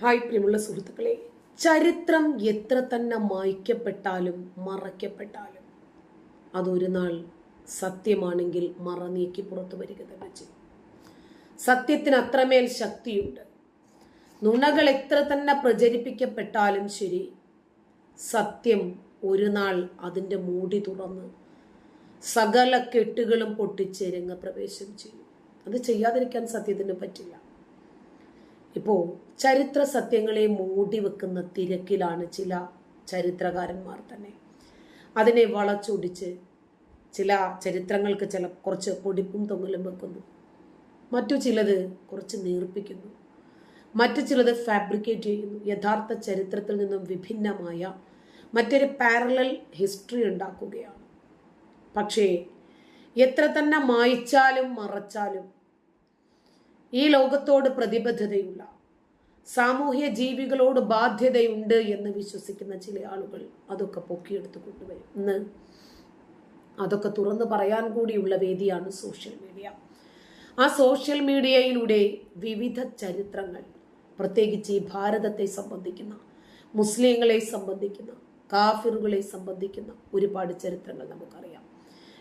Hi പ്രിയമുള്ള സുഹൃത്തുക്കളെ. ചരിത്രം എത്ര തന്നെ മായ്ക്കപ്പെട്ടാലും മറയ്ക്കപ്പെട്ടാലും അതൊരു നാൾ സത്യമാണെങ്കിൽ മറനീക്കി പുറത്തു വരിക തന്നെ ചെയ്യും. സത്യത്തിന് അത്രമേൽ ശക്തിയുണ്ട്. നുണകൾ എത്ര തന്നെ പ്രചരിപ്പിക്കപ്പെട്ടാലും ശരി സത്യം ഒരു നാൾ അതിന്റെ മൂടി തുറന്ന് സകല കെട്ടുകളും പൊട്ടിച്ച് രംഗപ്രവേശം ചെയ്യും. അത് ചെയ്യാതിരിക്കാൻ സത്യത്തിന് പറ്റില്ല. ഇപ്പോൾ ചരിത്ര സത്യങ്ങളെ മൂടി വെക്കുന്ന തിരക്കിലാണ് ചില ചരിത്രകാരന്മാർ തന്നെ. അതിനെ വളച്ചൊടിച്ച് ചില ചരിത്രങ്ങൾക്ക് ചില കുറച്ച് പൊടിപ്പും തൊങ്ങലും വെക്കുന്നു. മറ്റു ചിലത് കുറച്ച് നീർപ്പിക്കുന്നു. മറ്റു ചിലത് ഫാബ്രിക്കേറ്റ് ചെയ്യുന്നു. യഥാർത്ഥ ചരിത്രത്തിൽ നിന്നും വിഭിന്നമായ മറ്റൊരു പാരലൽ ഹിസ്റ്ററി ഉണ്ടാക്കുകയാണ്. പക്ഷേ എത്ര തന്നെ മായ്ച്ചാലും മറച്ചാലും ഈ ലോകത്തോട് പ്രതിബദ്ധതയുള്ള സാമൂഹ്യ ജീവികളോട് ബാധ്യതയുണ്ട് എന്ന് വിശ്വസിക്കുന്ന ചില ആളുകൾ അതൊക്കെ പൊക്കിയെടുത്ത് കൊണ്ടുവരും. ഇന്ന് അതൊക്കെ തുറന്നു പറയാൻ കൂടിയുള്ള വേദിയാണ് സോഷ്യൽ മീഡിയ. ആ സോഷ്യൽ മീഡിയയിലൂടെ വിവിധ ചരിത്രങ്ങൾ പ്രത്യേകിച്ച് ഈ ഭാരതത്തെ സംബന്ധിക്കുന്ന മുസ്ലിങ്ങളെ സംബന്ധിക്കുന്ന കാഫിറുകളെ സംബന്ധിക്കുന്ന ഒരുപാട് ചരിത്രങ്ങൾ നമുക്കറിയാം.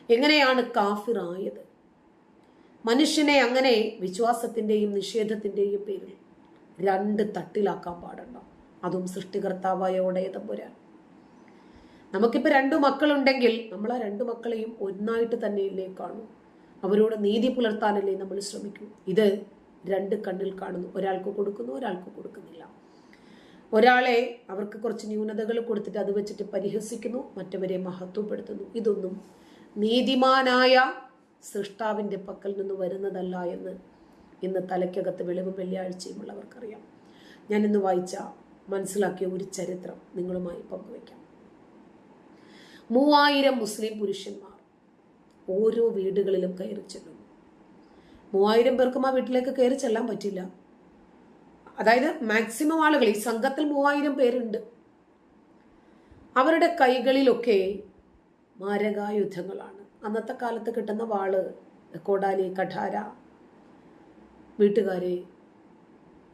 എങ്ങനെയാണ് കാഫിർ ആയത് മനുഷ്യനെ അങ്ങനെ വിശ്വാസത്തിന്റെയും നിഷേധത്തിന്റെയും പേരിൽ രണ്ട് തട്ടിലാക്കാൻ പാടുണ്ടോ? അതും സൃഷ്ടികർത്താവായ ഉടയതമ്പുരാൻ നമുക്കിപ്പോൾ രണ്ടു മക്കളുണ്ടെങ്കിൽ നമ്മൾ ആ രണ്ടു മക്കളെയും ഒന്നായിട്ട് തന്നെയല്ലേ കാണൂ. അവരോട് നീതി പുലർത്താനല്ലേ നമ്മൾ ശ്രമിക്കൂ. ഇത് രണ്ട് കണ്ണിൽ കാണുന്നു. ഒരാൾക്ക് കൊടുക്കുന്നു ഒരാൾക്ക് കൊടുക്കുന്നില്ല. ഒരാളെ അവർക്ക് കുറച്ച് ന്യൂനതകൾ കൊടുത്തിട്ട് അത് വെച്ചിട്ട് പരിഹസിക്കുന്നു മറ്റവരെ മഹത്വപ്പെടുത്തുന്നു. ഇതൊന്നും നീതിമാനായ സൃഷ്ടാവിന്റെ പക്കൽ നിന്ന് വരുന്നതല്ല എന്ന് ഇന്ന് തലയ്ക്കകത്ത് വെളിവും വെള്ളിയാഴ്ചയും ഉള്ളവർക്കറിയാം. ഞാൻ ഇന്ന് വായിച്ച മനസ്സിലാക്കിയ ഒരു ചരിത്രം നിങ്ങളുമായി പങ്കുവയ്ക്കാം. മൂവായിരം മുസ്ലിം പുരുഷന്മാർ ഓരോ വീടുകളിലും കയറി ചെല്ലുന്നു. മൂവായിരം പേർക്കും ആ വീട്ടിലേക്ക് കയറി ചെല്ലാൻ പറ്റില്ല. അതായത് മാക്സിമം ആളുകൾ ഈ സംഘത്തിൽ മൂവായിരം പേരുണ്ട്. അവരുടെ കൈകളിലൊക്കെ മാരകായുധങ്ങളാണ്. അന്നത്തെ കാലത്ത് കിട്ടുന്ന വാൾ കോടാലി കഠാര വീട്ടുകാരെ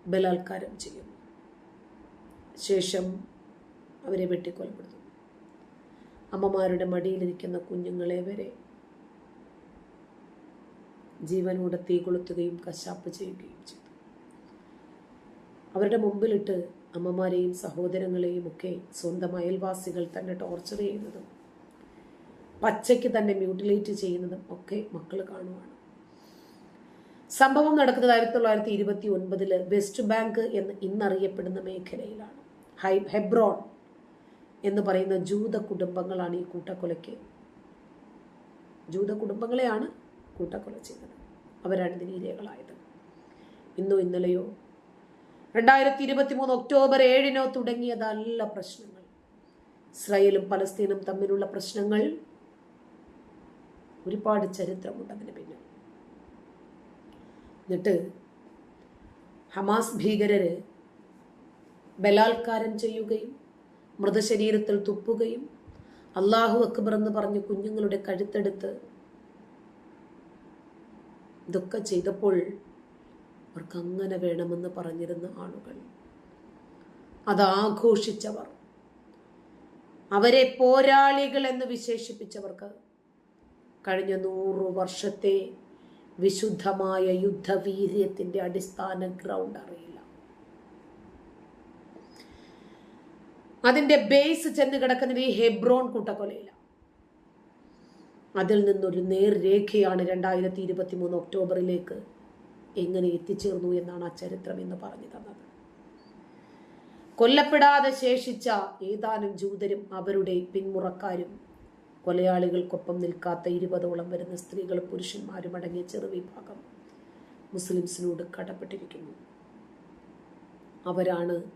ബലാത്കാരം ചെയ്യും. ശേഷം അവരെ വെട്ടിക്കൊലപ്പെടുത്തും. അമ്മമാരുടെ മടിയിലിരിക്കുന്ന കുഞ്ഞുങ്ങളെ വരെ ജീവനോടെ തീ കൊളുത്തുകയും കശാപ്പ് ചെയ്യുകയും ചെയ്തു. അവരുടെ മുമ്പിലിട്ട് അമ്മമാരെയും സഹോദരങ്ങളെയും ഒക്കെ സ്വന്തം അയൽവാസികൾ തന്നെ ടോർച്ചർ ചെയ്യുന്നതും പച്ചയ്ക്ക് തന്നെ മ്യൂട്ടിലേറ്റ് ചെയ്യുന്നതും ഒക്കെ മക്കൾ കാണുവാണ്. സംഭവം നടക്കുന്നത് ആയിരത്തി തൊള്ളായിരത്തി ഇരുപത്തി ഒൻപതിൽ വെസ്റ്റ് ബാങ്ക് എന്ന് ഇന്നറിയപ്പെടുന്ന മേഖലയിലാണ്. ഹൈ ഹെബ്രോൺ എന്ന് പറയുന്ന ജൂത കുടുംബങ്ങളാണ് ഈ കൂട്ടക്കൊലയ്ക്ക്. ജൂത കുടുംബങ്ങളെയാണ് കൂട്ടക്കൊല ചെയ്തത്. അവരാണ് ഇതിന് ഇരകളായത്. ഇന്നോ ഇന്നലെയോ? രണ്ടായിരത്തി ഇരുപത്തി മൂന്ന് ഒക്ടോബർ ഏഴിനോ തുടങ്ങിയതല്ല പ്രശ്നങ്ങൾ. ഇസ്രായേലും പലസ്തീനും തമ്മിലുള്ള പ്രശ്നങ്ങൾ ഒരുപാട് ചരിത്രമുണ്ട് അതിന് പിന്നിൽ. എന്നിട്ട് ഹമാസ് ഭീകരര് ബലാത്കാരം ചെയ്യുകയും മൃതശരീരത്തിൽ തുപ്പുകയും അള്ളാഹു അക്ബർ എന്ന് പറഞ്ഞ് കുഞ്ഞുങ്ങളുടെ കഴുത്തെടുത്ത് ഇതൊക്കെ ചെയ്തപ്പോൾ അവർക്ക് അങ്ങനെ വേണമെന്ന് പറഞ്ഞിരുന്ന ആളുകൾ. അത് ആഘോഷിച്ചവർ. അവരെ പോരാളികൾ എന്ന് വിശേഷിപ്പിച്ചവർക്ക് കഴിഞ്ഞ നൂറു വർഷത്തെ വിശുദ്ധമായ യുദ്ധവീര്യത്തിന്റെ അടിസ്ഥാന ഗ്രൗണ്ട് അറിയില്ല. അതിന്റെ ബേസ് ചെന്ന് കിടക്കുന്നത് ഈ ഹെബ്രോൺ കൂട്ടക്കൊലയില്ല അതിൽ നിന്നൊരു നേർരേഖയാണ് രണ്ടായിരത്തി ഇരുപത്തി മൂന്ന് ഒക്ടോബറിലേക്ക് എങ്ങനെ എത്തിച്ചേർന്നു എന്നാണ് ആ ചരിത്രം എന്ന് പറഞ്ഞു തന്നത്. കൊല്ലപ്പെടാതെ ശേഷിച്ച ഏതാനും ജൂതരും അവരുടെ പിന്മുറക്കാരും കൊലയാളികൾക്കൊപ്പം നിൽക്കാത്ത ഇരുപതോളം വരുന്ന സ്ത്രീകളും പുരുഷന്മാരും അടങ്ങിയ ചെറുവിഭാഗം മുസ്ലിംസിനോട് കടപ്പെട്ടിരിക്കുന്നു. അവരാണ്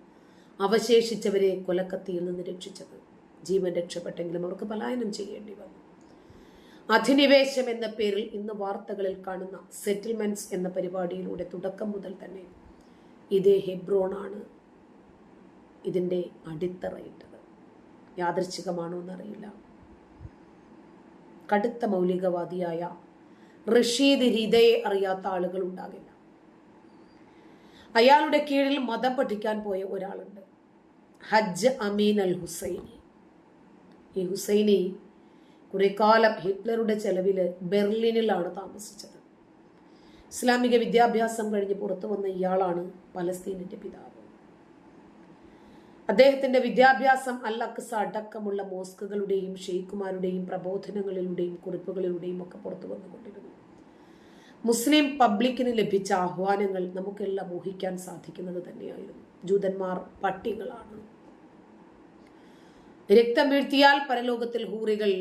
അവശേഷിച്ചവരെ കൊലക്കത്തിയിൽ നിന്ന് രക്ഷിച്ചത്. ജീവൻ രക്ഷപ്പെട്ടെങ്കിലും അവർക്ക് പലായനം ചെയ്യേണ്ടി വന്നു. അധിനിവേശം എന്ന പേരിൽ ഇന്ന് വാർത്തകളിൽ കാണുന്ന സെറ്റിൽമെന്റ്സ് എന്ന പരിപാടിയിലൂടെ തുടക്കം മുതൽ തന്നെ ഇതേ ഹെബ്രോണാണ് ഇതിന്റെ അടിത്തറയിട്ടത്. യാദൃച്ഛികമാണോ എന്നറിയില്ല. കടുത്ത മൗലികവാദിയായ റഷീദ് ഹൃദയെ അറിയാത്ത ആളുകൾ ഉണ്ടാകില്ല. അയാളുടെ കീഴിൽ മതം പഠിക്കാൻ പോയ ഒരാളുണ്ട്. ഹജ്ജ് അമീൻ അൽ ഹുസൈനി. ഈ ഹുസൈനി കുറെ കാലം ഹിറ്റ്ലറുടെ ചെലവിൽ ബെർലിനിലാണ് താമസിച്ചത്. ഇസ്ലാമിക വിദ്യാഭ്യാസം കഴിഞ്ഞ് പുറത്തു വന്ന ഇയാളാണ് പലസ്തീനിന്റെ പിതാവ്. അദ്ദേഹത്തിന്റെ വിദ്യാഭ്യാസം അൽ അക്സ അടക്കമുള്ള മോസ്കുകളുടെയും ഷെയ്ഖുമാരുടെയും പ്രബോധനങ്ങളിലൂടെയും കുറിപ്പുകളിലൂടെയും ഒക്കെ പുറത്തു വന്നുകൊണ്ടിരുന്നു. മുസ്ലിം പബ്ലിക്കിന് ലഭിച്ച ആഹ്വാനങ്ങൾ നമുക്കെല്ലാം ഊഹിക്കാൻ സാധിക്കുന്നത് തന്നെയായിരുന്നു. ജൂതന്മാർ പട്ടികളാണ്. രക്തം വീഴ്ത്തിയാൽ പരലോകത്തിൽ ഹൂറികൾ.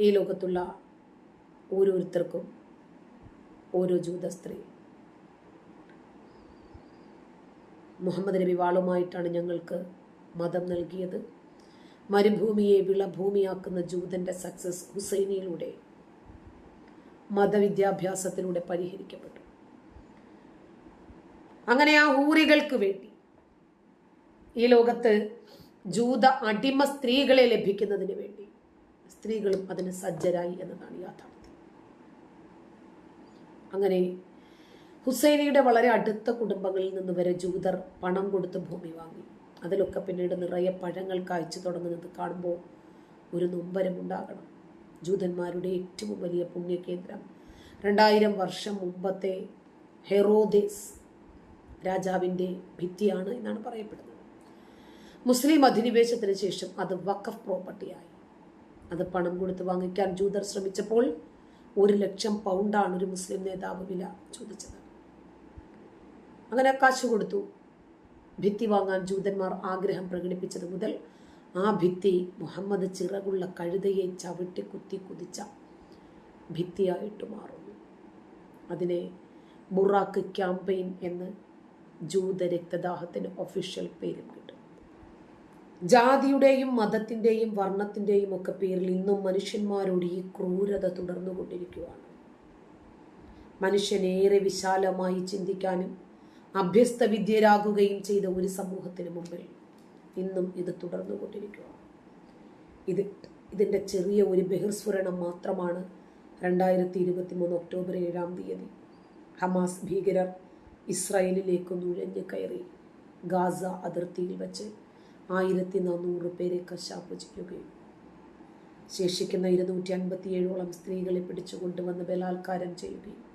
ഈ ലോകത്തുള്ള ഓരോരുത്തർക്കും ഓരോ ജൂത സ്ത്രീ മുഹമ്മദ് നബി വാളുമായിട്ടാണ് ഞങ്ങൾക്ക് മതം നൽകിയത്. മരുഭൂമിയെ വിളഭൂമിയാക്കുന്ന ജൂതന്റെ സക്സസ് ഹുസൈനിയിലൂടെ മതവിദ്യാഭ്യാസത്തിലൂടെ പരിഹരിക്കപ്പെട്ടു. അങ്ങനെ ആ ഹൂറികൾക്ക് വേണ്ടി ഈ ലോകത്ത് ജൂത അടിമ സ്ത്രീകളെ ലഭിക്കുന്നതിന് വേണ്ടി സ്ത്രീകളും അതിന് സജ്ജരായി എന്നതാണ് യാഥാർത്ഥ്യം. അങ്ങനെ ഹുസൈനയുടെ വളരെ അടുത്ത കുടുംബങ്ങളിൽ നിന്ന് വരെ ജൂതർ പണം കൊടുത്ത് ഭൂമി വാങ്ങി. അതിലൊക്കെ പിന്നീട് നിറയെ പഴങ്ങൾ കായ്ച്ചു തുടങ്ങുന്നത് കാണുമ്പോൾ ഒരു നൊമ്പരമുണ്ടാകണം ജൂതന്മാരുടെ ഏറ്റവും വലിയ പുണ്യകേന്ദ്രം. രണ്ടായിരം വർഷം മുമ്പത്തെ ഹെറോദേസ് രാജാവിന്റെ ഭിത്തിയാണ് എന്നാണ് പറയപ്പെടുന്നത്. മുസ്ലിം അധിനിവേശത്തിന് ശേഷം അത് വഖഫ് പ്രോപ്പർട്ടിയായി അത് പണം കൊടുത്ത് വാങ്ങിക്കാൻ ജൂതർ ശ്രമിച്ചപ്പോൾ ഒരു ലക്ഷം പൗണ്ടാണ് ഒരു മുസ്ലിം നേതാവ് വില ചോദിച്ചത്. അങ്ങനെ കാശ് കൊടുത്തു. ഭിത്തി വാങ്ങാൻ ജൂതന്മാർ ആഗ്രഹം പ്രകടിപ്പിച്ചത് മുതൽ ആ ഭിത്തി മുഹമ്മദ് ചിറകുള്ള കഴുതയെ ചവിട്ടി കുത്തി കുതിച്ച ഭിത്തിയായിട്ട് മാറുന്നു. അതിനെ ബുറാക്ക് ക്യാമ്പയിൻ എന്ന് ജൂത രക്തദാഹത്തിന് ഒഫീഷ്യൽ പേരും കിട്ടും. ജാതിയുടെയും മതത്തിന്റെയും വർണത്തിന്റെയും ഒക്കെ പേരിൽ ഇന്നും മനുഷ്യന്മാരോട് ഈ ക്രൂരത തുടർന്നുകൊണ്ടിരിക്കുകയാണ്. മനുഷ്യനേറെ വിശാലമായി ചിന്തിക്കാനും അഭ്യസ്ത വിദ്യരാകുകയും ചെയ്ത ഒരു സമൂഹത്തിന് മുമ്പിൽ ഇന്നും ഇത് തുടർന്നു തുടർന്നുകൊണ്ടിരിക്കുക ഇത് ഇതിന്റെ ചെറിയ ഒരു ബഹിർസ്ഫുരണം മാത്രമാണ് രണ്ടായിരത്തി ഇരുപത്തി മൂന്ന് ഒക്ടോബർ ഏഴാം തീയതി. ഹമാസ് ഭീകരർ ഇസ്രായേലിലേക്ക് നുഴഞ്ഞു കയറി ഗാസ അതിർത്തിയിൽ വച്ച് ആയിരത്തി നാനൂറ് പേരെ കശാപ്പ് ചെയ്യുകയും ശേഷിക്കുന്ന ഇരുന്നൂറ്റി അൻപത്തിയേഴോളം സ്ത്രീകളെ പിടിച്ചുകൊണ്ടുവന്ന് ബലാത്കാരം ചെയ്യുകയും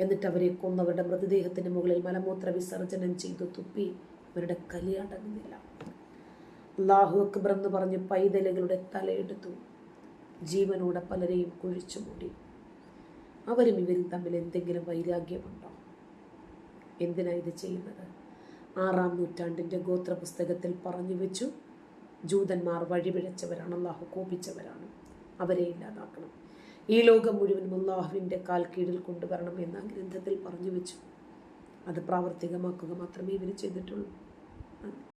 എന്നിട്ട് അവരെ കൊന്നവരുടെ മൃതദേഹത്തിന് മുകളിൽ മലമൂത്ര വിസർജനം ചെയ്തു തുപ്പി. അവരുടെ കലി അള്ളാഹു അക്ബർ എന്ന് പറഞ്ഞ് പൈതലുകളുടെ തലയെടുത്തു ജീവനോടെ പലരെയും കുഴിച്ചു മൂടി. അവരും ഇവരും തമ്മിൽ എന്തെങ്കിലും വൈരാഗ്യമുണ്ടോ? എന്തിനാ ഇത് ചെയ്യുന്നത്? ആറാം നൂറ്റാണ്ടിന്റെ ഗോത്ര പുസ്തകത്തിൽ പറഞ്ഞു വെച്ചു. ജൂതന്മാർ വഴിപിഴച്ചവരാണ് അള്ളാഹു കോപിച്ചവരാണ്. അവരെ ഇല്ലാതാക്കണം. ഈ ലോകം മുഴുവനും അള്ളാഹുവിന്റെ കാൽ കീഴിൽ കൊണ്ടുവരണം എന്ന ഗ്രന്ഥത്തിൽ പറഞ്ഞു വെച്ചു. അത് പ്രാവർത്തികമാക്കുക മാത്രമേ ഇവർ ചെയ്തിട്ടുള്ളൂ.